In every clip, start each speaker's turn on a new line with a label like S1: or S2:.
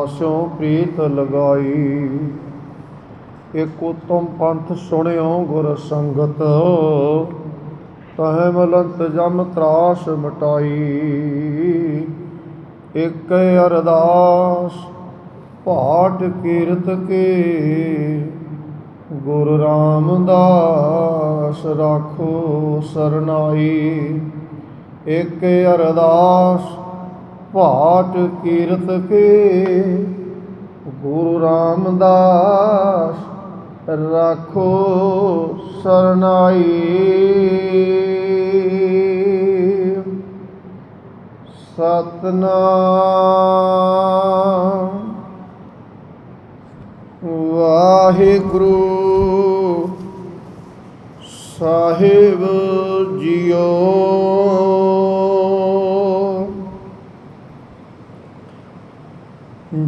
S1: ਆਸੋਂ ਪ੍ਰੀਤ ਲਗਾਈ। ਇਕ ਉਤਮ ਪੰਥ ਸੁਣਿਓ ਗੁਰ ਸੰਗਤ। ਤਹੈ ਮਲੰਤ ਜਮ ਤਰਾਸ ਮਟਾਈ। ਇਕ ਅਰਦਾਸ, ਪਾਠ ਕੀਰਤ ਕੇ ਗੁਰ ਰਾਮਦਾਸ ਰਾਖੋ ਸਰਨਾਈ। ਇਕ ਅਰਦਾਸ ਪਾਠ ਕੀਰਤ ਕੇ ਗੁਰੂ ਰਾਮਦਾਸ ਰਾਖੋ ਸਰਨਾਈ। ਸਤਨਾਮ। ਵਾਹਿਗੁਰੂ ਸਾਹਿਬ ਜੀਓ।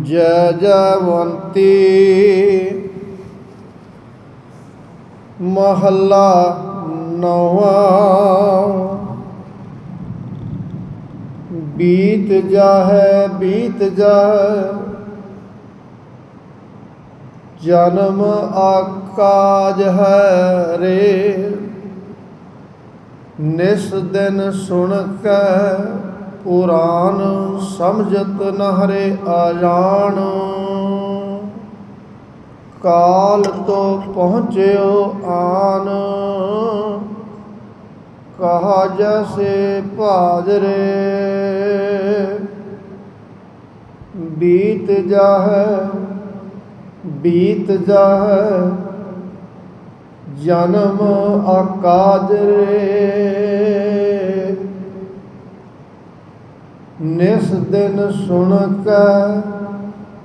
S1: ਜੈ ਜਵੰਤੀ। ਮਹੱਲਾ ਨੌਵਾਂ। ਬੀਤ ਜਾਹੈ ਬੀਤ ਜਾਹੈ। ਜਨਮ ਆਕਾਜ ਹੈ ਰੇ। ਨਿਸ ਦਿਨ ਸੁਣ ਕੇ ਪੁਰਾਨ ਸਮਝਤ ਨਹਰੇ ਆਜਾਨ। ਕਾਲ ਤੋ ਪਹੁੰਚਿਓ ਆਨ। ਕਹਾ ਜੈਸੇ ਭਾਜਰੇ ਬੀਤ ਜਾਹੈ ਬੀਤ ਜਾਹੈ, ਜਨਮ ਆਕਾਜ ਰੇ ਨਿਸ ਦਿਨ ਸੁਣ ਕੇ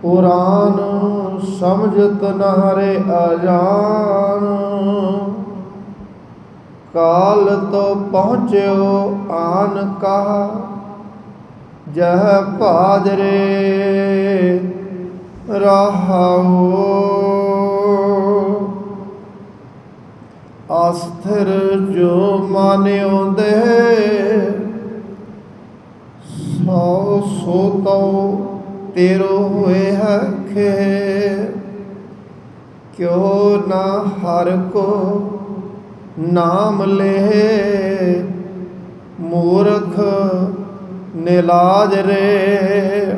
S1: ਪੁਰਾਨ ਸਮਝਤ ਨਹਰੇ ਅਜਾਨ। ਕਾਲ ਤੋਂ ਪਹੁੰਚਿਓ ਆਨ ਕਹਾ, ਜਹ ਭਾਜਰੇ ਰਹਾਉ। ਅਸਥਿਰ ਜੋ ਮਾਨਿਓ ਦੇ ਸੋ ਸੋ ਤਉ ਤੇਰੋ ਹੋਏ ਹੈ ਕਿਉ ਨਾ ਹਰ ਕੋ ਨਾਮ ਲੈ। ਮੂਰਖ ਨਿਲਾਜ ਰੇ।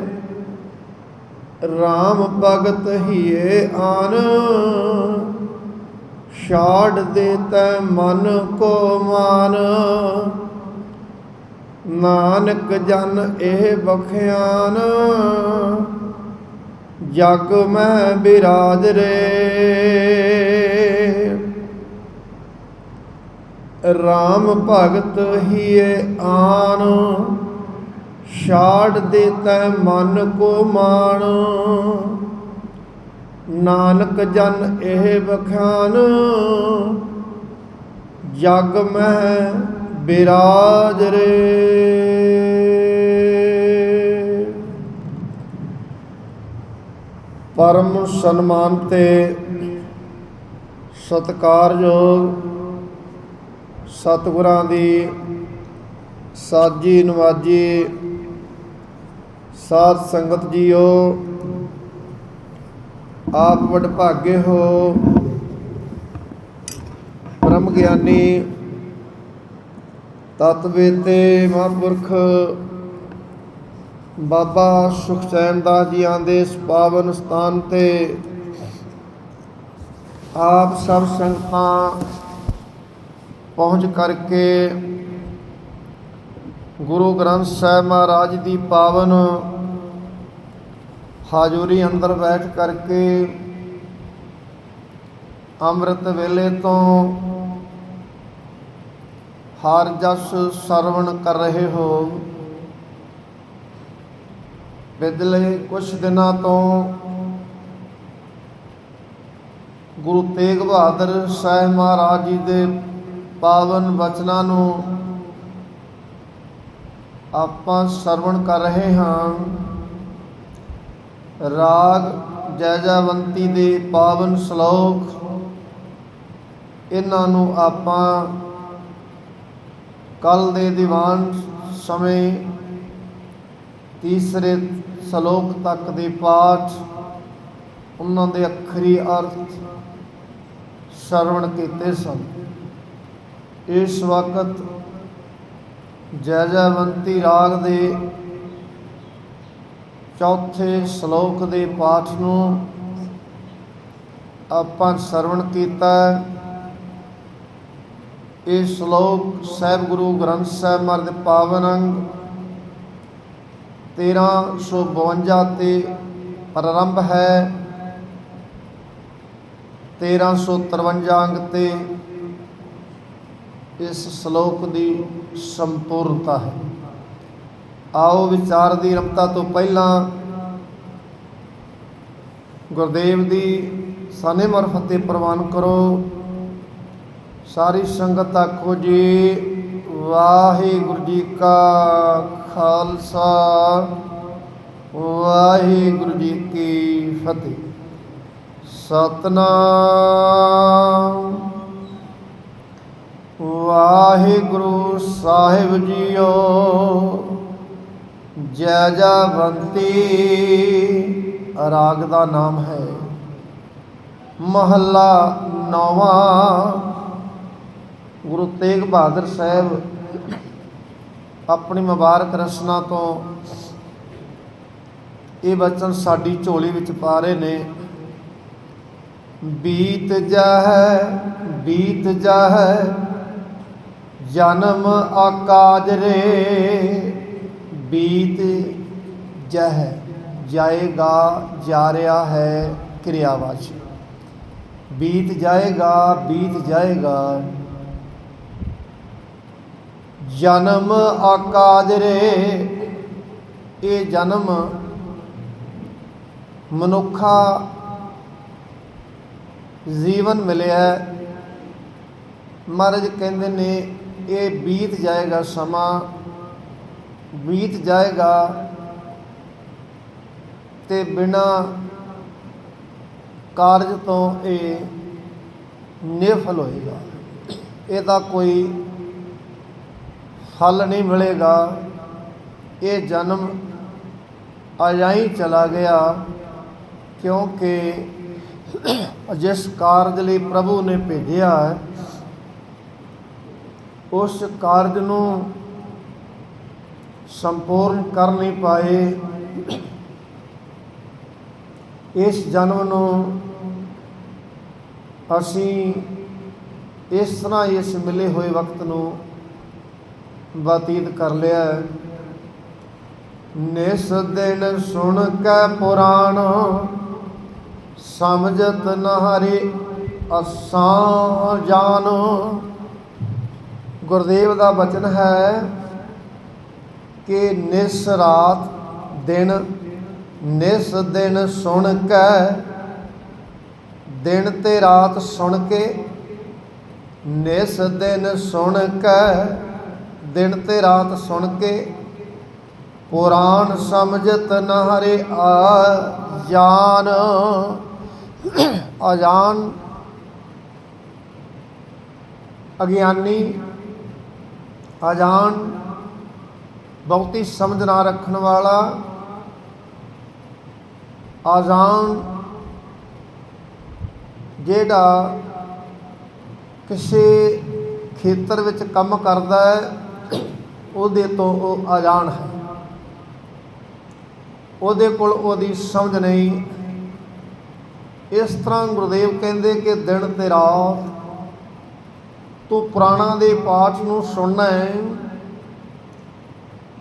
S1: RAM ਭਗਤ ਹੀਏ ਆਨ। ਛਾੜ ਦੇ ਤੈ ਮਨ ਕੋ ਮਾਨ। ਨਾਨਕ ਜਨ ਇਹ ਬਖਿਆਨ, ਜਗ ਮੈਂ ਬਿਰਾਜ ਰੇ। RAM ਭਗਤ ਹੀਏ ਆਨ, ਛਾੜ ਦੇ ਤੈ ਮਨ ਕੋ ਮਾਣ। ਨਾਨਕ ਜਨ ਇਹ ਬਖਾਨ ਜਗ ਮੈਂ ਬਿਰਾਜ ਰੇ। ਪਰਮ ਸਨਮਾਨ ਤੇ ਸਤਕਾਰਯੋਗ ਸਤਿਗੁਰਾਂ ਦੀ ਸਾਜੀ ਨਵਾਜੀ ਸਾਧ ਸੰਗਤ ਜੀਓ, ਆਪ ਵਡਭਾਗੇ ਹੋ ਬ੍ਰਹਮ ਗਿਆਨੀ ਤਤਵੇਤੇ ਮਹਾਂਪੁਰਖ, ਬਾਬਾ ਸੁਖਚੈਨ ਦਾਸ ਜੀਆਂ ਦੇ ਇਸ ਪਾਵਨ ਸਥਾਨ ਤੇ। ਆਪ ਸਭ ਸੰਗਤਾਂ ਪਹੁੰਚ ਕਰਕੇ ਗੁਰੂ ਗ੍ਰੰਥ ਸਾਹਿਬ ਮਹਾਰਾਜ ਦੀ ਪਾਵਨ ਹਾਜ਼ਰੀ ਅੰਦਰ ਬੈਠ ਕਰਕੇ ਅੰਮ੍ਰਿਤ ਵੇਲੇ ਤੋਂ ਹਰ ਜਸ ਸਰਵਣ ਕਰ ਰਹੇ ਹੋ। ਪਿਛਲੇ ਕੁਝ ਦਿਨਾਂ ਤੋਂ ਗੁਰੂ ਤੇਗ ਬਹਾਦਰ ਸਾਹਿਬ ਮਹਾਰਾਜ ਜੀ ਦੇ ਪਾਵਨ ਵਚਨਾਂ ਨੂੰ ਆਪਾਂ ਸਰਵਣ ਕਰ ਰਹੇ ਹਾਂ। ਰਾਗ ਜੈਜਵੰਤੀ ਦੇ ਪਾਵਨ ਸ਼ਲੋਕ, ਇਹਨਾਂ ਨੂੰ ਆਪਾਂ ਕੱਲ ਦੇ ਦੀਵਾਨ ਸਮੇਂ ਤੀਸਰੇ ਸ਼ਲੋਕ ਤੱਕ ਦੇ ਪਾਠ ਉਹਨਾਂ ਦੇ ਅੱਖਰੀ ਅਰਥ ਸ਼ਰਵਣ ਕੀਤੇ ਸਨ। ਇਸ ਵਕਤ ਜੈ ਜੈਵੰਤੀ ਰਾਗ ਦੇ ਚੌਥੇ ਸ਼ਲੋਕ ਦੇ ਪਾਠ ਨੂੰ ਆਪਾਂ ਸ਼ਰਵਣ ਕੀਤਾ ਇਹ ਸ਼ਲੋਕ ਸਾਹਿਬ ਗੁਰੂ ਗ੍ਰੰਥ ਸਾਹਿਬ ਮਹਾਰਾਜ ਦੇ ਪਾਵਨ ਅੰਗ 1352 ਤੇ ਪ੍ਰਾਰੰਭ ਹੈ। 1353 ਅੰਗ ਤੇ ਇਸ ਸ਼ਲੋਕ ਦੀ ਸੰਪੂਰਨਤਾ ਹੈ। ਆਓ ਵਿਚਾਰ ਦੀ ਰਮਤਾ ਤੋਂ ਪਹਿਲਾਂ ਗੁਰਦੇਵ ਦੀ ਸਾਨੇ ਮਰਫਤ ਤੇ ਪ੍ਰਵਾਨ ਕਰੋ। ਸਾਰੀ ਸੰਗਤ ਆਖੋ ਜੀ, ਵਾਹਿਗੁਰੂ ਜੀ ਕਾ ਖਾਲਸਾ, ਵਾਹਿਗੁਰੂ ਜੀ ਕੀ ਫਤਿਹ। ਸਤਨਾਮ। ਵਾਹਿਗੁਰੂ ਸਾਹਿਬ ਜੀਓ, ਜੈ ਜਵੰਤੀ ਰਾਗ ਦਾ ਨਾਮ ਹੈ। ਮਹੱਲਾ ਨੌਵਾਂ। ਗੁਰੂ ਤੇਗ ਬਹਾਦਰ ਸਾਹਿਬ ਆਪਣੀ ਮੁਬਾਰਕ ਰਸਨਾ ਤੋਂ ਇਹ ਬਚਨ ਸਾਡੀ ਝੋਲੀ ਵਿੱਚ ਪਾ ਰਹੇ ਨੇ। ਬੀਤ ਜਾਹੈ ਬੀਤ ਜਾਹੈ, ਜਨਮ ਆਕਾਜ ਰੇ, ਬੀਤ ਜਾਹੈ, ਜਾਏਗਾ ਜਾ ਰਿਹਾ ਹੈ ਕਿਰਿਆਵਾਚ। ਬੀਤ ਜਾਏਗਾ ਬੀਤ ਜਾਏਗਾ ਜਨਮ ਆਕਾਜ ਰੇ ਇਹ ਜਨਮ ਮਨੁੱਖਾ ਜੀਵਨ ਮਿਲਿਆ ਹੈ। ਮਹਾਰਾਜ ਕਹਿੰਦੇ ਨੇ, ਇਹ ਬੀਤ ਜਾਏਗਾ ਸਮਾਂ, ਬੀਤ ਜਾਏਗਾ ਤੇ ਬਿਨਾ ਕਾਰਜ ਤੋਂ ਇਹ ਨਿਫਲ ਹੋਏਗਾ ਇਹਦਾ ਕੋਈ ਫਲ ਨਹੀਂ ਮਿਲੇਗਾ। ਇਹ ਜਨਮ ਅਜਾਈ ਚਲਾ ਗਿਆ ਕਿਉਂਕਿ ਜਿਸ ਕਾਰਜ ਲਈ ਪ੍ਰਭੂ ਨੇ ਭੇਜਿਆ ਹੈ, ਉਸ ਕਾਰਜ ਨੂੰ ਸੰਪੂਰਨ ਕਰ ਨਹੀਂ ਪਾਏ। ਇਸ ਜਨਮ ਨੂੰ ਅਸੀਂ ਇਸ ਤਰ੍ਹਾਂ ਇਸ ਮਿਲੇ ਹੋਏ ਵਕਤ ਨੂੰ ਬਤੀਤ ਕਰ ਲਿਆ। ਨਿਸ ਦਿਨ ਸੁਣ ਕੇ ਪੁਰਾਣ, ਸਮਝਤ ਨਹਰੇ ਅਸਾਂ ਜਾਨ। ਗੁਰਦੇਵ ਦਾ ਬਚਨ ਹੈ ਕਿ ਨਿਸ ਰਾਤ ਦਿਨ, ਨਿਸ ਦਿਨ ਸੁਣ ਕੇ, ਦਿਨ ਤੇ ਰਾਤ ਸੁਣ ਕੇ, ਨਿਸ ਦਿਨ ਸੁਣ ਕੇ। ਦਿਨ ਤੇ ਰਾਤ ਸੁਣ ਕੇ ਪੁਰਾਣ ਸਮਝਤ ਨਹਰੇ ਆ ਜਾਨ ਅਜਾਨ ਅਗਿਆਨੀ ਅਜਾਨ ਬਹੁਤੀ ਸਮਝ ਨਾ ਰੱਖਣ ਵਾਲਾ, ਆਜ਼ਾਨ ਜਿਹੜਾ ਕਿਸੇ ਖੇਤਰ ਵਿੱਚ ਕੰਮ ਕਰਦਾ ਹੈ ਉਹਦੇ ਤੋਂ ਉਹ ਅਜਾਨ ਹੈ। ਉਹਦੇ ਕੋਲ ਉਹਦੀ ਸਮਝ ਨਹੀਂ। ਇਸ ਤਰ੍ਹਾਂ ਗੁਰਦੇਵ ਕਹਿੰਦੇ ਕਿ ਦਿਨ ਤੇ ਰਾਤ ਤੂੰ ਪੁਰਾਣਾ ਦੇ ਪਾਠ ਨੂੰ ਸੁਣਨਾ ਹੈ,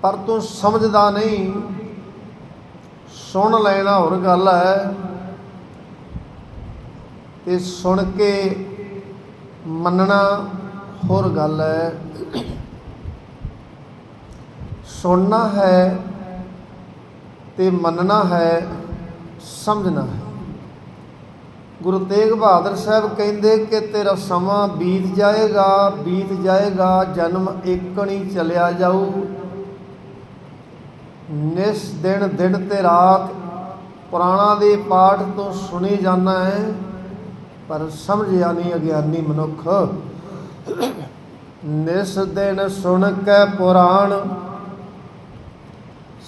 S1: ਪਰ ਤੂੰ ਸਮਝਦਾ ਨਹੀਂ। ਸੁਣ ਲੈਣਾ ਹੋਰ ਗੱਲ ਹੈ। ਤੇ ਸੁਣ ਕੇ ਮੰਨਣਾ ਹੋਰ ਗੱਲ ਹੈ। ਸੁਣਨਾ ਹੈ ਤੇ ਮੰਨਣਾ ਹੈ, ਸਮਝਣਾ ਹੈ। ਗੁਰੂ ਤੇਗ ਬਹਾਦਰ ਸਾਹਿਬ ਕਹਿੰਦੇ ਕਿ ਤੇਰਾ ਸਮਾਂ ਬੀਤ ਜਾਏਗਾ ਬੀਤ ਜਾਏਗਾ, ਜਨਮ ਏਕਣੀ ਚਲਿਆ ਜਾਊ। ਨਿਸ ਦਿਨ ਦਿਨ ਤੇ ਰਾਤ ਪੁਰਾਣਾ ਦੇ ਪਾਠ ਤੋਂ ਸੁਣੀ ਜਾਣਾ ਹੈ, ਪਰ ਸਮਝਿਆ ਨਹੀਂ ਅਗਿਆਨੀ ਮਨੁੱਖ। ਨਿਸ ਦਿਨ ਸੁਣ ਕੇ ਪੁਰਾਣ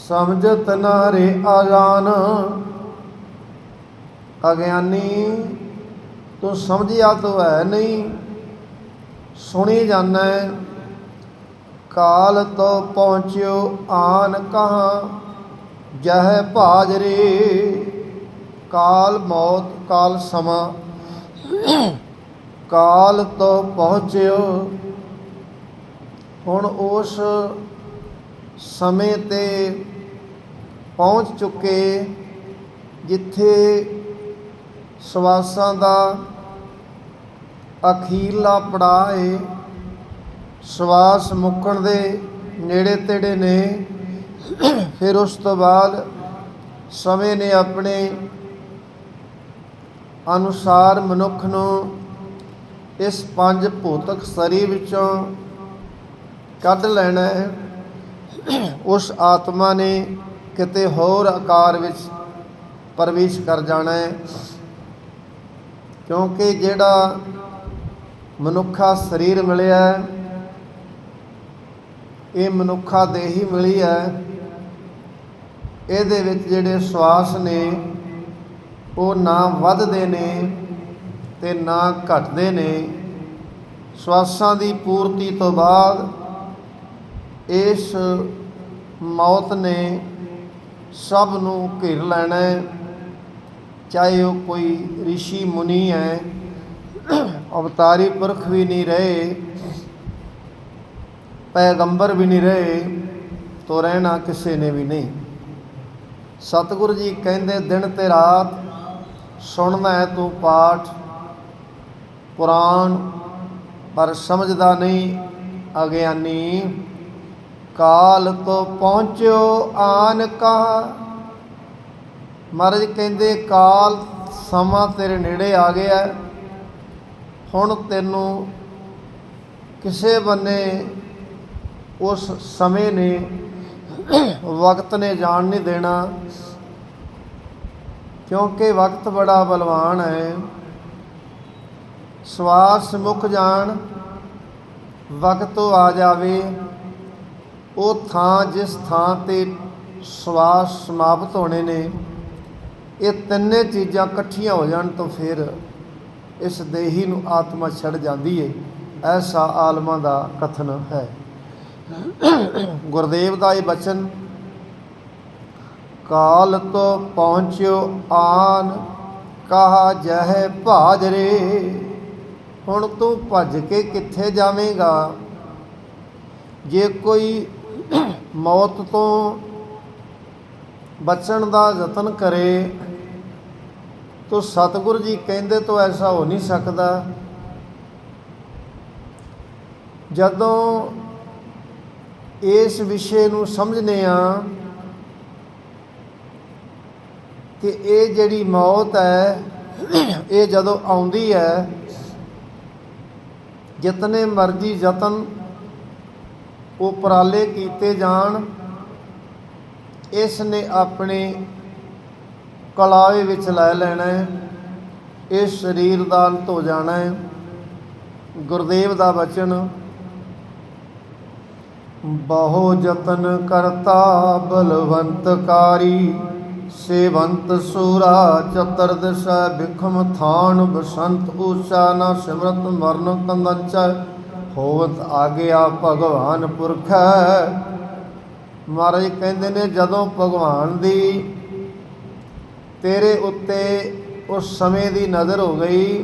S1: ਸਮਝਤ ਨਾਰੇ ਆਜਾਨ। ਅਗਿਆਨੀ, ਤੂੰ ਸਮਝਿਆ ਤੋ ਹੈ ਨਹੀਂ, ਸੁਣੀ ਜਾਣੈ। ਕਾਲ ਤੋ ਪਹੁੰਚਿਓ ਆਨ ਕਹਾਂ, ਜਹ ਭਾਜਰੇ ਕਾਲ ਮੌਤ, ਕਾਲ ਸਮਾਂ। ਕਾਲ ਤੋਂ ਪਹੁੰਚਿਓ, ਹੁਣ ਉਸ ਸਮੇਂ ਤੇ ਪਹੁੰਚ ਚੁੱਕੇ ਜਿੱਥੇ ਸਵਾਸਾਂ ਦਾ ਅਖੀਰਲਾ ਪੜਾਅ ਏ। ਸਵਾਸ ਮੁੱਕਣ ਦੇ ਨੇੜੇ ਤੇੜੇ ਨੇ। ਫਿਰ ਉਸ ਤੋਂ ਬਾਅਦ ਸਮੇਂ ਨੇ ਆਪਣੇ ਅਨੁਸਾਰ ਮਨੁੱਖ ਨੂੰ ਇਸ ਪੰਜ ਭੌਤਿਕ ਸਰੀਰ ਵਿੱਚੋਂ ਕੱਢ ਲੈਣਾ ਹੈ। ਉਸ ਆਤਮਾ ਨੇ ਕਿਤੇ ਹੋਰ ਆਕਾਰ ਵਿੱਚ ਪ੍ਰਵੇਸ਼ ਕਰ ਜਾਣਾ ਹੈ। ਕਿਉਂਕਿ ਜਿਹੜਾ ਮਨੁੱਖਾ ਸਰੀਰ ਮਿਲਿਆ ਇਹ ਮਨੁੱਖਾ ਦੇਹੀ ਮਿਲੀ ਹੈ। ਇਹਦੇ ਵਿੱਚ ਜਿਹੜੇ ਸਵਾਸ ਨੇ, ਉਹ ਨਾ ਵੱਧਦੇ ਨੇ ਤੇ ਨਾ ਘਟਦੇ ਨੇ। ਸਵਾਸਾਂ ਦੀ ਪੂਰਤੀ ਤੋਂ ਬਾਅਦ ਇਸ ਮੌਤ ਨੇ ਸਭ ਨੂੰ ਘਿਰ ਲੈਣਾ ਹੈ। ਚਾਹੇ ਉਹ ਕੋਈ ઋષਿ ਮੁਨੀ ਹੈ, ਅਵਤਾਰੀ ਪੁਰਖ ਵੀ ਨਹੀਂ ਰਹੇ, ਪੈਗੰਬਰ ਵੀ ਨਹੀਂ ਰਹੇ, ਤੋ ਰਹਿਣਾ ਕਿਸੇ ਨੇ ਵੀ ਨਹੀਂ। ਸਤਿਗੁਰੂ ਜੀ ਕਹਿੰਦੇ, ਦਿਨ ਤੇ ਰਾਤ ਸੁਣਦਾ ਹੈ ਤੂੰ ਪਾਠ, ਪੁਰਾਣ, ਪਰ ਸਮਝਦਾ ਨਹੀਂ, ਅਗਿਆਨੀ। ਕਾਲ ਤੋਂ ਪਹੁੰਚਿਓ ਆਨ ਕਹਾ ਮਹਾਰਾਜ ਕਹਿੰਦੇ, ਕਾਲ, ਸਮਾਂ ਤੇਰੇ ਨੇੜੇ ਆ ਗਿਆ ਹੁਣ ਤੈਨੂੰ ਕਿਸੇ ਬੰਨੇ ਉਸ ਸਮੇਂ ਨੇ ਵਕਤ ਨੇ ਜਾਣ ਨਹੀਂ ਦੇਣਾ। ਕਿਉਂਕਿ ਵਕਤ ਬੜਾ ਬਲਵਾਨ ਹੈ। ਸਵਾਸ ਮੁੱਕ ਜਾਣ, ਵਕਤ ਆ ਜਾਵੇ। ਉਹ ਥਾਂ ਜਿਸ ਥਾਂ ਤੇ ਸਵਾਸ ਸਮਾਪਤ ਹੋਣੇ ਨੇ, ਇਹ ਤਿੰਨੇ ਚੀਜ਼ਾਂ ਇਕੱਠੀਆਂ ਹੋ ਜਾਣ ਤਾਂ ਫਿਰ ਇਸ ਦੇਹੀ ਨੂੰ ਆਤਮਾ ਛੱਡ ਜਾਂਦੀ ਏ, ਐਸਾ ਆਲਮਾਂ ਦਾ ਕਥਨ ਹੈ। ਗੁਰਦੇਵ ਦਾ ਇਹ ਬਚਨ, ਕਾਲ ਤੋਂ ਪਹੁੰਚਿਓ ਆਨ, ਕਹਾ ਜਹ ਭਾਜਰੇ ਹੁਣ ਤੂੰ ਭੱਜ ਕੇ ਕਿੱਥੇ ਜਾਵੇਂਗਾ? ਜੇ ਕੋਈ ਮੌਤ ਤੋਂ ਬਚਣ ਦਾ ਯਤਨ ਕਰੇ ਤੋ ਸਤਿਗੁਰੂ ਜੀ ਕਹਿੰਦੇ ਤੋਂ ਐਸਾ ਹੋ ਨਹੀਂ ਸਕਦਾ। ਜਦੋਂ ਇਸ ਵਿਸ਼ੇ ਨੂੰ ਸਮਝਨੇ ਆ ਕਿ ਇਹ ਜਿਹੜੀ ਮੌਤ ਹੈ, ਇਹ ਜਦੋਂ ਆਉਂਦੀ ਹੈ, ਜਿਤਨੇ ਮਰਜ਼ੀ ਯਤਨ ਉਪਰਾਲੇ ਕੀਤੇ ਜਾਣ, ਇਸ ਨੇ ਆਪਣੇ ਕਲਾਵੇ ਵਿੱਚ ਲੈ ਲੈਣਾ ਹੈ, ਇਸ ਸਰੀਰ ਦਾ ਅੰਤ ਹੋ ਜਾਣਾ ਹੈ। ਗੁਰਦੇਵ ਦਾ ਬਚਨ, ਬਹੁ ਯਤਨ ਕਰਤਾ ਬਲਵੰਤਕਾਰੀ, ਸੇਵੰਤ ਸੂਰਾ ਚਤਰ ਦਿਸ਼ਾ ਬਿਖਮ ਥਾਨ, ਬਸੰਤ ਊਚਾ ਨਾ ਸਿਮਰਤ ਮਰਨ ਕੰਦਚ। ਹੋਵਤ ਆਗਿਆ ਭਗਵਾਨ ਪੁਰਖ। ਮਹਾਰਾਜ ਕਹਿੰਦੇ ਨੇ, ਜਦੋਂ ਭਗਵਾਨ ਦੀ ਤੇਰੇ ਉੱਤੇ ਉਸ ਸਮੇਂ ਦੀ ਨਜ਼ਰ ਹੋ ਗਈ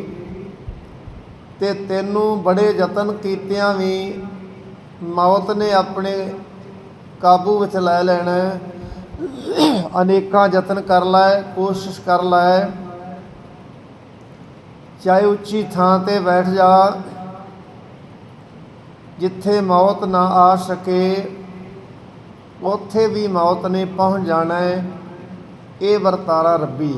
S1: ਤੇ ਤੈਨੂੰ ਬੜੇ ਯਤਨ ਕੀਤਿਆਂ ਵੀ ਮੌਤ ਨੇ ਆਪਣੇ ਕਾਬੂ ਵਿੱਚ ਲੈ ਲੈਣਾ। ਅਨੇਕਾਂ ਯਤਨ ਕਰ ਲੈ, ਕੋਸ਼ਿਸ਼ ਕਰ ਲੈ। ਚਾਹੇ ਉੱਚੀ ਥਾਂ ਤੇ ਬੈਠ ਜਾ। ਜਿੱਥੇ ਮੌਤ ਨਾ ਆ ਸਕੇ, ਉੱਥੇ ਵੀ ਮੌਤ ਨੇ ਪਹੁੰਚ ਜਾਣਾ ਹੈ। ਇਹ ਵਰਤਾਰਾ ਰੱਬੀ।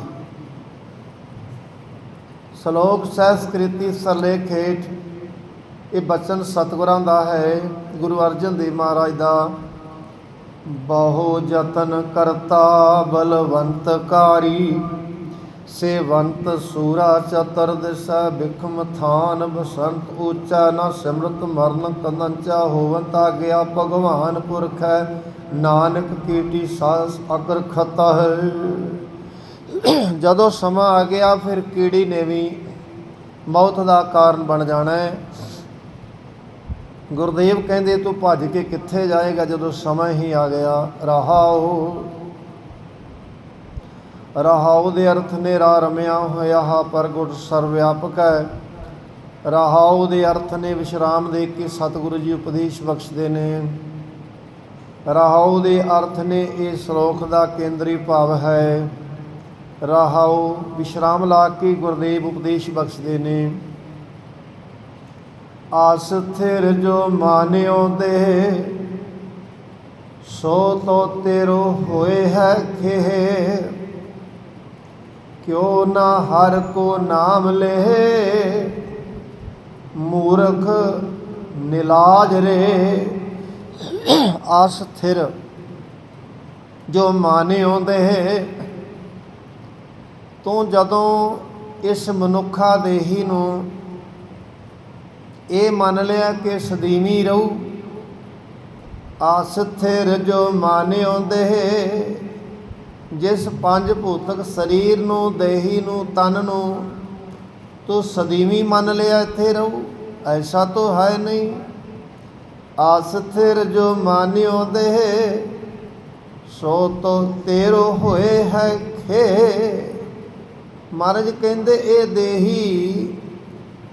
S1: ਸ਼ਲੋਕ ਸੰਸਕ੍ਰਿਤੀ ਸਰਲੇਖ ਹੇਠ ਇਹ ਬਚਨ ਸਤਿਗੁਰਾਂ ਦਾ ਹੈ, ਗੁਰੂ ਅਰਜਨ ਦੇਵ ਮਹਾਰਾਜ ਦਾ। ਬਹੁ ਯਤਨ ਕਰਤਾ ਬਲਵੰਤਕਾਰੀ ਸੇਵੰਤ ਸੂਰਾ ਚਤਰ ਦਿਸਾ ਬਿਖਮ ਥਾਨ ਬਸੰਤ ਉੱਚਾ ਨ ਸਿਮਰਤ ਮਰਨ ਕੰਦੰਚਾ ਹੋਵੰਤਾ ਗਿਆ ਭਗਵਾਨ ਪੁਰਖ ਹੈ ਨਾਨਕ ਕੀਟੀ ਸਾਸ ਅਗਰ ਖਤਾ ਹੈ ਜਦੋਂ ਸਮਾਂ ਆ ਗਿਆ ਫਿਰ ਕੀੜੀ ਨੇ ਵੀ ਮੌਤ ਦਾ ਕਾਰਨ ਬਣ ਜਾਣਾ ਹੈ। ਗੁਰਦੇਵ ਕਹਿੰਦੇ ਤੂੰ ਭੱਜ ਕੇ ਕਿੱਥੇ ਜਾਏਗਾ ਜਦੋਂ ਸਮਾਂ ਹੀ ਆ ਗਿਆ ਰਹਾਓ ਰਹਾਉ ਦੇ ਅਰਥ ਨੇ ਰਾ ਰਮਿਆ ਹੋਇਆ ਹਾ, ਪਰਗੁਟ ਸਰਵਿਆਪਕ ਹੈ। ਰਹਾਉ ਦੇ ਅਰਥ ਨੇ ਵਿਸ਼ਰਾਮ ਦੇ ਕੇ ਸਤਿਗੁਰੂ ਜੀ ਉਪਦੇਸ਼ ਬਖਸ਼ਦੇ ਨੇ। ਰਹਾਉ ਦੇ ਅਰਥ ਨੇ ਇਹ ਸ਼ਲੋਕ ਦਾ ਕੇਂਦਰੀ ਭਾਵ ਹੈ। ਰਹਾਉ ਵਿਸ਼ਰਾਮ ਲਾ ਕੇ ਗੁਰਦੇਵ ਉਪਦੇਸ਼ ਬਖਸ਼ਦੇ ਨੇ। ਆਸ ਥਿਰ ਜੋ ਮਾਨਿਓ ਦੇ ਸੋ ਤੋ ਤੇਰੋ ਹੋਏ ਹੈ ਖੇ। ਕਿਉ ਨਾ ਹਰ ਕੋ ਨਾਮ ਲੈ? ਮੂਰਖ ਨਿਲਾਜ ਰੇ। ਆਸ ਥਿਰ ਜੋ ਆਉਂਦੇ ਹੈ, ਤੂੰ ਜਦੋਂ ਇਸ ਮਨੁੱਖਾ ਦੇਹੀ ਨੂੰ ਇਹ ਮੰਨ ਲਿਆ ਕਿ ਸਦੀਵੀ ਰਹੂ, ਆਸ ਥਿਰ ਜੋ ਆਉਂਦੇ ਹੈ ਜਿਸ ਪੰਜ ਭੂਤਕ ਸਰੀਰ ਨੂੰ, ਦੇਹੀ ਨੂੰ, ਤਨ ਨੂੰ ਤੂੰ ਸਦੀਵੀ ਮੰਨ ਲਿਆ ਇੱਥੇ ਰਹੂ, ਐਸਾ ਤਾਂ ਹੈ ਨਹੀਂ। ਆਸ ਥਿਰ ਜੋ ਮਾਨਿਓ ਦੇ ਸੋ ਤੋ ਤੇਰੋ ਹੋਏ ਹੈ ਖੇ। ਮਹਾਰਾਜ ਕਹਿੰਦੇ, ਇਹ ਦੇਹੀ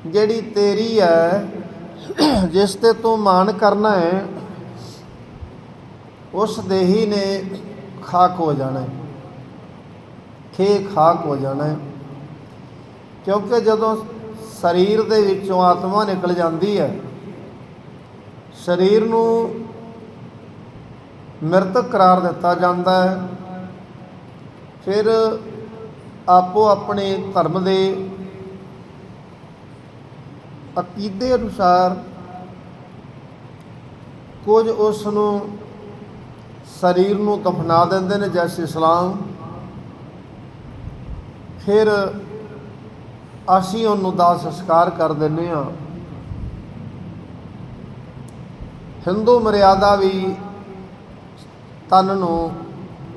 S1: ਜਿਹੜੀ ਤੇਰੀ ਹੈ, ਜਿਸ ਤੇ ਤੂੰ ਮਾਣ ਕਰਨਾ ਹੈ, ਉਸ ਦੇਹੀ ਨੇ ਖਾਕ ਹੋ ਜਾਣਾ ਹੈ। ਖੇ ਖਾਕ ਹੋ ਜਾਣਾ ਹੈ। ਕਿਉਂਕਿ ਜਦੋਂ ਸਰੀਰ ਦੇ ਵਿੱਚੋਂ ਆਤਮਾ ਨਿਕਲ ਜਾਂਦੀ ਹੈ, ਸਰੀਰ ਨੂੰ ਮ੍ਰਿਤਕ ਕਰਾਰ ਦਿੱਤਾ ਜਾਂਦਾ ਹੈ। ਫਿਰ ਆਪੋ ਆਪਣੇ ਧਰਮ ਦੇ ਅਕੀਦੇ ਅਨੁਸਾਰ ਕੁਝ ਉਸ ਨੂੰ ਸਰੀਰ ਨੂੰ ਦਫਨਾ ਦਿੰਦੇ ਨੇ, ਜੈਸੇ ਇਸਲਾਮ। ਫਿਰ ਅਸੀਂ ਉਹਨੂੰ ਦਾ ਸੰਸਕਾਰ ਕਰ ਦਿੰਦੇ ਹਾਂ। ਹਿੰਦੂ ਮਰਿਆਦਾ ਵੀ ਤਨ ਨੂੰ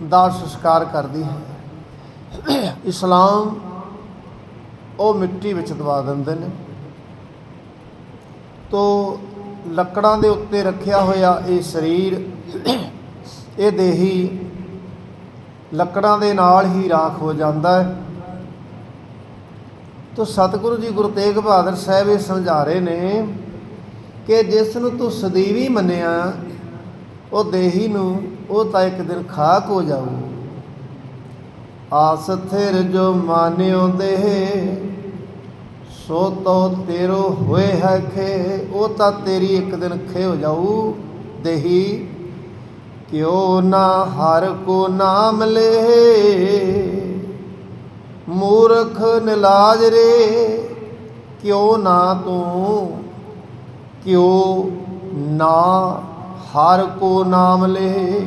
S1: ਦਾ ਸੰਸਕਾਰ ਕਰਦੀ ਹੈ। ਇਸਲਾਮ ਉਹ ਮਿੱਟੀ ਵਿੱਚ ਦਵਾ ਦਿੰਦੇ ਨੇ। ਤੋ ਲੱਕੜਾਂ ਦੇ ਉੱਤੇ ਰੱਖਿਆ ਹੋਇਆ ਇਹ ਸਰੀਰ, ਇਹ ਦੇਹੀ ਲੱਕੜਾਂ ਦੇ ਨਾਲ ਹੀ ਰਾਖ ਹੋ ਜਾਂਦਾ ਹੈ। ਤੋ ਸਤਿਗੁਰੂ ਜੀ ਗੁਰੂ ਤੇਗ ਬਹਾਦਰ ਸਾਹਿਬ ਇਹ ਸਮਝਾ ਰਹੇ ਨੇ ਕਿ ਜਿਸ ਨੂੰ ਤੂੰ ਸਦੀਵੀ ਮੰਨਿਆ, ਉਹ ਦੇਹੀ ਨੂੰ, ਉਹ ਤਾਂ ਇੱਕ ਦਿਨ ਖਾਕ ਹੋ ਜਾਊ। ਆਸ ਥਿਰ ਜੋ ਮਾਨਿਓ ਦੇਹ, ਸੋ ਤੋ ਤੇਰੋ ਹੋਏ ਹੈ ਖੇ, ਉਹ ਤਾਂ ਤੇਰੀ ਇੱਕ ਦਿਨ ਖੇ ਹੋ ਜਾਊ। ਦੇਹੀ, ਕਿਉ ਨਾ ਹਰ ਕੋ ਨਾਮ ਲੈ ਮੂਰਖ ਨਿਲਾਜ ਰੇ, ਕਿਉ ਨਾ ਤੂੰ? ਕਿਉ ਨਾ ਹਰ ਕੋ ਨਾਮ ਲੈ?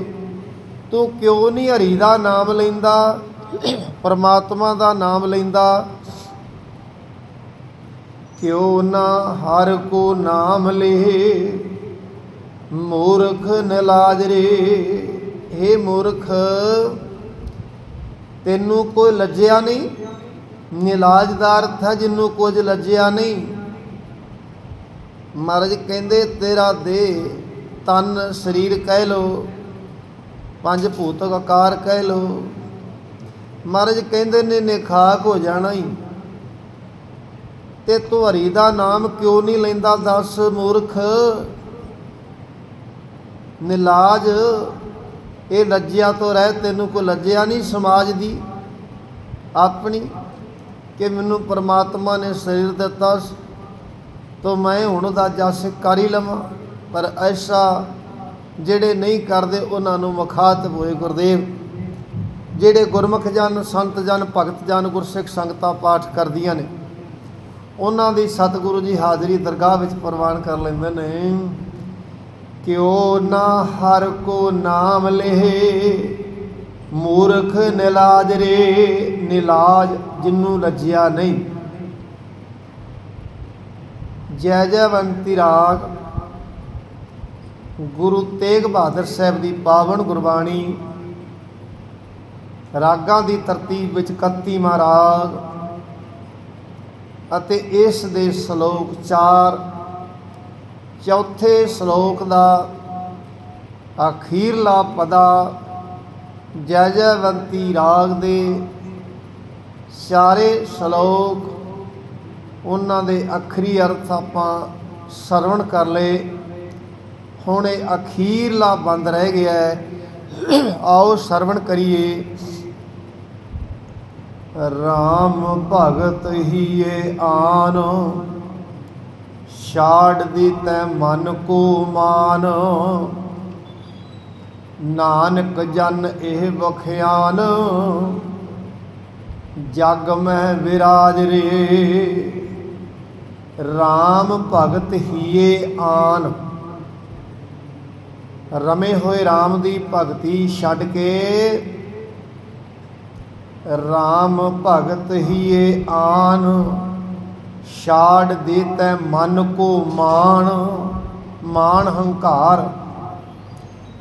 S1: ਤੂੰ ਕਿਉਂ ਨਹੀਂ ਹਰੀ ਦਾ ਨਾਮ ਲੈਂਦਾ, ਪਰਮਾਤਮਾ ਦਾ ਨਾਮ ਲੈਂਦਾ? ਕਿਉ ਨਾ ਹਰ ਕੋ ਨਾਮ ਲੈ? ਮੂਰਖ ਨਿਲਾਜ ਰੇ हे ਮੂਰਖ ਤੈਨੂੰ ਕੋਈ ਲੱਜਿਆ ਨਹੀਂ। ਨਿਲਾਜ ਦਾ ਅਰਥ ਹੈ ਜਿੰਨੂੰ ਕੁਝ ਲੱਜਿਆ ਨਹੀਂ। ਮਹਾਰਾਜ ਕਹਿੰਦੇ, ਤੇਰਾ ਦੇਹ ਤਨ ਸਰੀਰ ਕਹਿ ਲੋ ਪੰਜ ਭੂਤਕ ਆਕਾਰ ਕਹਿ ਲੋ ਮਹਾਰਾਜ ਕਹਿੰਦੇ, ਨੇ ਨੇ ਹੋ ਜਾਣਾ ਹੀ ਤੇ ਤੂੰ ਦਾ ਨਾਮ ਕਿਉਂ ਨਹੀਂ ਲੈਂਦਾ ਦਸ, ਮੂਰਖ? ਨਿਲਾਜ ਇਹ ਲੱਜਿਆ ਤੋਂ ਰਹਿ ਤੈਨੂੰ ਕੋ ਲੱਜਿਆ ਨਹੀਂ ਸਮਾਜ ਦੀ, ਆਪਣੀ, ਕਿ ਮੈਨੂੰ ਪਰਮਾਤਮਾ ਨੇ ਸਰੀਰ ਦਿੱਤਾ ਤੋ ਮੈਂ ਹੁਣ ਉਹਦਾ ਜਸ ਕਰ ਹੀ ਲਵਾਂ। ਪਰ ਐਸਾ ਜਿਹੜੇ ਨਹੀਂ ਕਰਦੇ, ਉਹਨਾਂ ਨੂੰ ਮੁਖਾਤਬ ਹੋਏ ਗੁਰਦੇਵ। ਜਿਹੜੇ ਗੁਰਮੁਖ ਜਨ, ਸੰਤ ਜਨ, ਭਗਤ ਜਨ, ਗੁਰਸਿੱਖ ਸੰਗਤਾਂ ਪਾਠ ਕਰਦੀਆਂ ਨੇ, ਉਹਨਾਂ ਦੀ ਸਤਿਗੁਰੂ ਜੀ ਹਾਜ਼ਰੀ ਦਰਗਾਹ ਵਿੱਚ ਪ੍ਰਵਾਨ ਕਰ ਲੈਂਦੇ ਨੇ। ਕਿਉ ਨਾ ਹਰ ਕੋ ਨਾਮ ਲਹਿ? ਮੂਰਖ ਨਿਲਾਜ ਰੇ, ਨਿਲਾਜ ਜਿਨੂੰ ਰੱਜਿਆ ਨਹੀਂ। ਜੈ ਜੈਵੰਤੀ ਰਾਗ। ਗੁਰੂ ਤੇਗ ਬਹਾਦਰ ਸਾਹਿਬ ਦੀ ਪਾਵਨ ਗੁਰਬਾਣੀ। ਰਾਗਾਂ ਦੀ ਤਰਤੀਬ ਵਿੱਚ 31ਵਾਂ ਰਾਗ। ਅਤੇ ਇਸ ਦੇ ਸ਼ਲੋਕ 4 ਚੌਥੇ ਸ਼ਲੋਕ ਦਾ ਅਖੀਰਲਾ ਪਦਾ ਜੈ ਜੈਵੰਤੀ ਰਾਗ ਦੇ ਸਾਰੇ ਸ਼ਲੋਕ, ਉਹਨਾਂ ਦੇ ਅਖਰੀ ਅਰਥ ਆਪਾਂ ਸਰਵਣ ਕਰ ਲਏ। ਹੁਣ ਇਹ ਅਖੀਰਲਾ ਬੰਦ ਰਹਿ ਗਿਆ ਆਓ ਸਰਵਣ ਕਰੀਏ। RAM ਭਗਤ ਹੀਏ ਆਨ। ਛਾੜ ਦੀ ਤੈ ਮਨ ਕੋ ਮਾਨ। ਨਾਨਕ ਜਨ ਇਹ ਬਖਿਆਨ ਜਗ ਮੈਂ ਵਿਰਾਜ ਰੇ। RAM ਭਗਤ ਹੀਏ ਆਨ। ਰਮੇ ਹੋਏ RAM ਦੀ ਭਗਤੀ ਛੱਡ ਕੇ RAM ਭਗਤ ਹੀਏ ਆਨ। ਛਾੜ ਦੇ ਤੈ ਮਨ ਕੋ ਮਾਣ ਮਾਣ ਹੰਕਾਰ।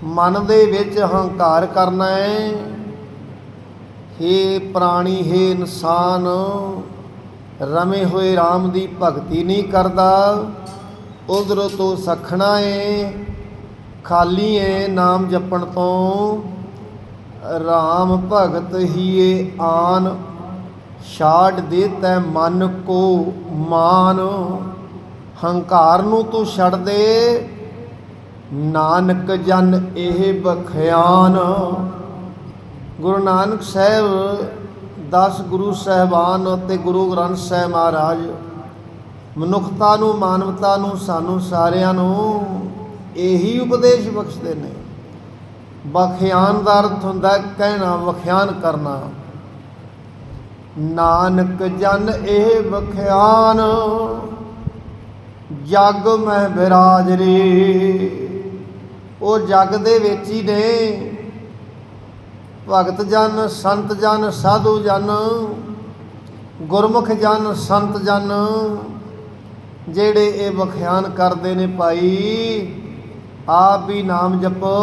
S1: ਮਨ ਦੇ ਵਿੱਚ ਹੰਕਾਰ ਕਰਨਾ ਹੈ ਹੇ ਪ੍ਰਾਣੀ, ਹੇ ਇਨਸਾਨ, ਰਮੇ ਹੋਏ RAM ਦੀ ਭਗਤੀ ਨਹੀਂ ਕਰਦਾ। ਉਧਰ ਤੋਂ ਸਖਣਾ ਏ, ਖਾਲੀ ਏ ਨਾਮ ਜਪਣ ਤੋਂ। RAM ਭਗਤ ਹੀ ਏ ਆਨ ਛਾੜ ਦੇ ਤੈ ਮਨ ਕੋ ਮਾਨ, ਹੰਕਾਰ ਨੂੰ ਤੂੰ ਛੱਡ ਦੇ। ਨਾਨਕ ਜਨ ਇਹ ਬਖਿਆਨ। ਗੁਰੂ ਨਾਨਕ ਸਾਹਿਬ 10 ਗੁਰੂ ਸਹਿਬਾਨ ਅਤੇ ਗੁਰੂ ਗ੍ਰੰਥ ਸਾਹਿਬ ਮਹਾਰਾਜ, ਮਨੁੱਖਤਾ ਨੂੰ, ਮਾਨਵਤਾ ਨੂੰ, ਸਾਨੂੰ ਸਾਰਿਆਂ ਨੂੰ ਇਹੀ ਉਪਦੇਸ਼ ਬਖਸ਼ਦੇ ਨੇ। ਬਖਿਆਨ ਦਾ ਅਰਥ ਹੁੰਦਾ ਕਹਿਣਾ, ਵਖਿਆਨ ਕਰਨਾ। ਨਾਨਕ ਜਨ ਇਹ ਬਖਿਆਨ ਜਗ ਮਹਿ ਬਿਰਾਜ ਰੇ ਉਹ ਜਗ ਦੇ ਵਿੱਚ ਹੀ ਨੇ। ਭਗਤ ਜਨ, ਸੰਤ ਜਨ, ਸਾਧੂ ਜਨ, ਗੁਰਮੁਖ ਜਨ, ਸੰਤ ਜਨ, ਜਿਹੜੇ ਇਹ ਬਖਿਆਨ ਕਰਦੇ ਨੇ ਭਾਈ, ਆਪ ਵੀ ਨਾਮ ਜਪੋ,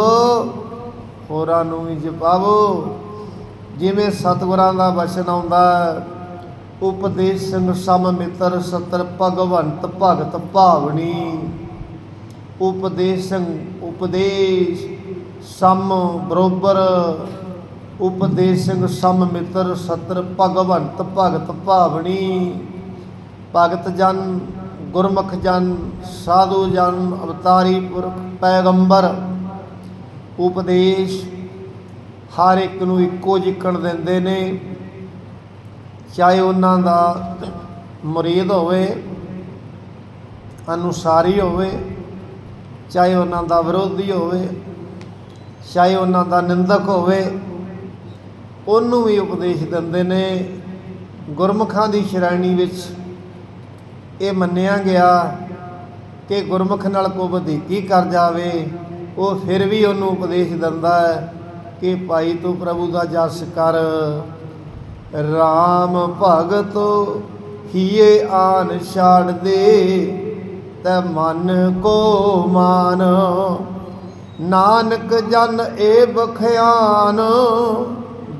S1: ਹੋਰਾਂ ਨੂੰ ਵੀ ਜਪਾਵੋ। ਜਿਵੇਂ ਸਤਿਗੁਰਾਂ ਦਾ ਬਚਨ ਆਉਂਦਾ ਹੈ, ਉਪਦੇਸ਼ ਸਿੰਘ ਸਮ ਮਿੱਤਰ ਸਤਰ ਭਗਵੰਤ ਭਗਤ ਭਾਵਨੀ। ਉਪਦੇਸ਼ ਸਿੰਘ ਉਪਦੇਸ਼ ਸਮ ਬਰੋਬਰ। ਉਪਦੇਸ਼ ਸਿੰਘ ਸਮ ਮਿੱਤਰ ਸਤਰ ਭਗਵੰਤ ਭਗਤ ਭਾਵਨੀ। ਭਗਤ ਜਨ ਗੁਰਮੁਖ ਜਨ ਸਾਧੂ ਜਨ ਅਵਤਾਰੀ ਪੁਰਖ ਪੈਗੰਬਰ। ਉਪਦੇਸ਼ ਹਰ ਇੱਕ ਨੂੰ ਇੱਕੋ ਜਿੱਕਣ ਦਿੰਦੇ ਨੇ। ਚਾਹੇ ਉਹਨਾਂ ਦਾ ਮੁਰੀਦ ਹੋਵੇ, ਅਨੁਸਾਰੀ ਹੋਵੇ, ਚਾਹੇ ਉਹਨਾਂ ਦਾ ਵਿਰੋਧੀ ਹੋਵੇ, ਚਾਹੇ ਉਹਨਾਂ ਦਾ ਨਿੰਦਕ ਹੋਵੇ, ਉਹਨੂੰ ਵੀ ਉਪਦੇਸ਼ ਦਿੰਦੇ ਨੇ। ਗੁਰਮੁਖਾਂ ਦੀ ਸ਼੍ਰੇਣੀ ਵਿੱਚ ਇਹ ਮੰਨਿਆ ਗਿਆ ਕਿ ਗੁਰਮੁਖ ਨਾਲ ਕੋ ਵਧੀਕੀ ਕਰ ਜਾਵੇ, ਉਹ ਫਿਰ ਵੀ ਉਹਨੂੰ ਉਪਦੇਸ਼ ਦਿੰਦਾ ਹੈ। ਕਿ ਭਾਈ ਤੂੰ ਪ੍ਰਭੂ ਦਾ ਜਸ ਕਰ। RAM ਭਗਤ ਹੀਏ ਆਨ ਛਾੜ ਦੇ, ਤੈ ਮਨ ਕੋ ਮਾਨ। ਨਾਨਕ ਜਨ ਏ ਬਖਿਆਨ,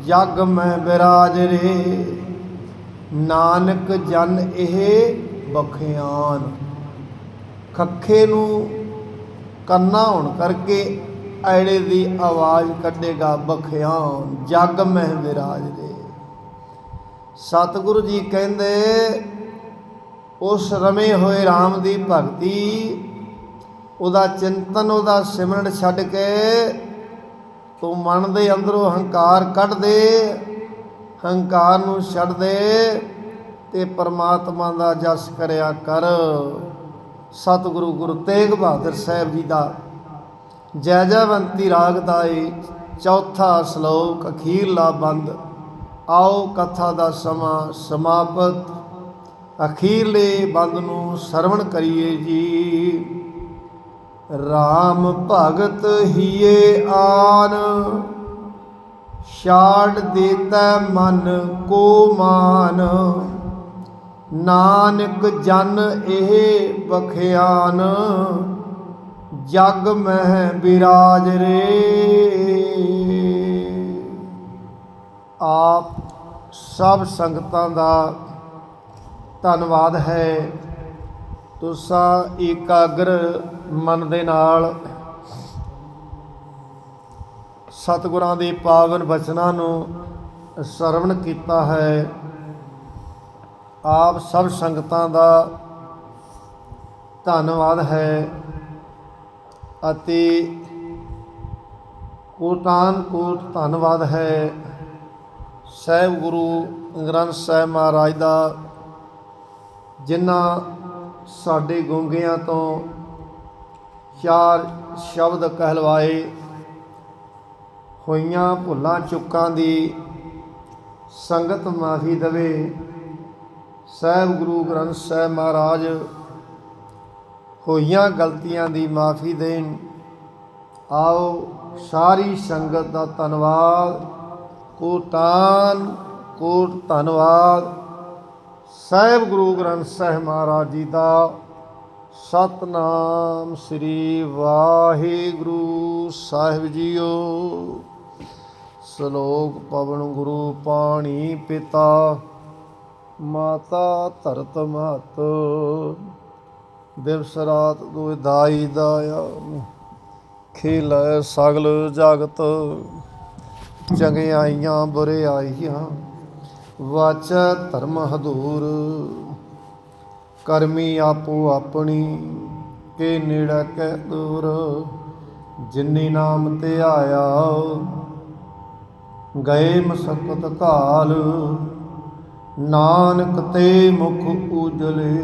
S1: ਜਗ ਮੈਂ ਬਿਰਾਜ ਰੇ। ਨਾਨਕ ਜਨ ਇਹ ਬਖਿਆਨ। ਖੱਖੇ ਨੂੰ ਕੰਨਾ ਹੋਣ ਕਰਕੇ ਐੜੇ ਦੀ ਆਵਾਜ਼ ਕੱਢੇਗਾ ਬਖਿਆਨ ਜਗ ਮਹਿ ਵਿਰਾਜ ਦੇ। ਸਤਿਗੁਰੂ ਜੀ ਕਹਿੰਦੇ, ਉਸ ਰਮੇ ਹੋਏ RAM ਦੀ ਭਗਤੀ, ਉਹਦਾ ਚਿੰਤਨ, ਉਹਦਾ ਸਿਮਰਨ ਛੱਡ ਕੇ ਤੂੰ ਮਨ ਦੇ ਅੰਦਰੋਂ ਹੰਕਾਰ ਕੱਢ ਦੇ, ਹੰਕਾਰ ਨੂੰ ਛੱਡ ਦੇ ਤੇ ਪਰਮਾਤਮਾ ਦਾ ਜਸ ਕਰਿਆ ਕਰ। ਸਤਿਗੁਰੂ ਗੁਰੂ ਤੇਗ ਬਹਾਦਰ ਸਾਹਿਬ ਜੀ ਦਾ ਜੈ ਜੈਵੰਤੀ ਰਾਗ ਦਾ ਏ ਚੌਥਾ ਸ਼ਲੋਕ ਅਖੀਰਲਾ ਬੰਦ। ਆਓ ਕਥਾ ਦਾ ਸਮਾਂ ਸਮਾਪਤ। ਅਖੀਰਲੇ ਬੰਦ ਨੂੰ ਸਰਵਣ ਕਰੀਏ ਜੀ। RAM ਭਗਤ ਹੀਏ ਆਨ। ਛਾੜ ਦੇਤਾ ਮਨ ਕੋ ਮਾਨ। ਨਾਨਕ ਜਨ ਇਹ ਬਖਿਆਨ ਜਗ ਮਹਿ ਬਿਰਾਜ ਰੇ। ਆਪ ਸਭ ਸੰਗਤਾਂ ਦਾ ਧੰਨਵਾਦ ਹੈ। ਤੁਸਾਂ ਇਕਾਗਰ ਮਨ ਦੇ ਨਾਲ ਸਤਿਗੁਰਾਂ ਦੇ ਪਾਵਨ ਬਚਨਾਂ ਨੂੰ ਸਰਵਣ ਕੀਤਾ ਹੈ। ਆਪ ਸਭ ਸੰਗਤਾਂ ਦਾ ਧੰਨਵਾਦ ਹੈ। ਅਤੇ ਕੋਟਾਨ ਕੋਟ ਧੰਨਵਾਦ ਹੈ। ਸਹਿਬ ਗੁਰੂ ਗ੍ਰੰਥ ਸਾਹਿਬ ਮਹਾਰਾਜ ਦਾ, ਜਿਨ੍ਹਾਂ ਸਾਡੇ ਗੁੰਗਿਆਂ ਤੋਂ ਚਾਰ ਸ਼ਬਦ ਕਹਿਲਵਾਏ। ਹੋਈਆਂ ਭੁੱਲਾਂ ਚੁੱਕਾਂ ਦੀ ਸੰਗਤ ਮਾਫੀ ਦੇਵੇ। ਸਹਿਬ ਗੁਰੂ ਗ੍ਰੰਥ ਸਾਹਿਬ ਮਹਾਰਾਜ ਹੋਈਆਂ ਗਲਤੀਆਂ ਦੀ ਮਾਫੀ ਦੇਣ। ਆਓ ਸਾਰੀ ਸੰਗਤ ਦਾ ਧੰਨਵਾਦ। ਕੋਟਾਨ ਕੋਟ ਧੰਨਵਾਦ। ਸਾਹਿਬ ਗੁਰੂ ਗ੍ਰੰਥ ਸਾਹਿਬ ਮਹਾਰਾਜ ਜੀ ਦਾ ਸਤਨਾਮ ਸ੍ਰੀ ਵਾਹਿਗੁਰੂ ਸਾਹਿਬ ਜੀਓ। ਸ਼ਲੋਕ ਪਵਨ ਗੁਰੂ ਪਾਣੀ ਪਿਤਾ, ਮਾਤਾ ਧਰਤ ਮਹਤ। ਦਿਵਸ ਰਾਤ ਦੁਇ ਦਾਈ ਦਾਇਆ, ਖੇਲੈ ਸਗਲ ਜਗਤ, ਚੰਗਿਆਈਆਂ ਬੁਰਿਆਈਆਂ, ਵਾਚ ਧਰਮ ਹਦੂਰ, ਕਰਮੀ ਆਪੋ ਆਪਣੀ ਕੇ ਨੇੜਾ ਕੈ ਦੂਰ, ਜਿਨੀ ਨਾਮ ਤੇ ਆਇਆ, ਗਏ ਮਸਕਤ ਕਾਲ, ਨਾਨਕ ਤੇ ਮੁਖ ਉਜਲੇ।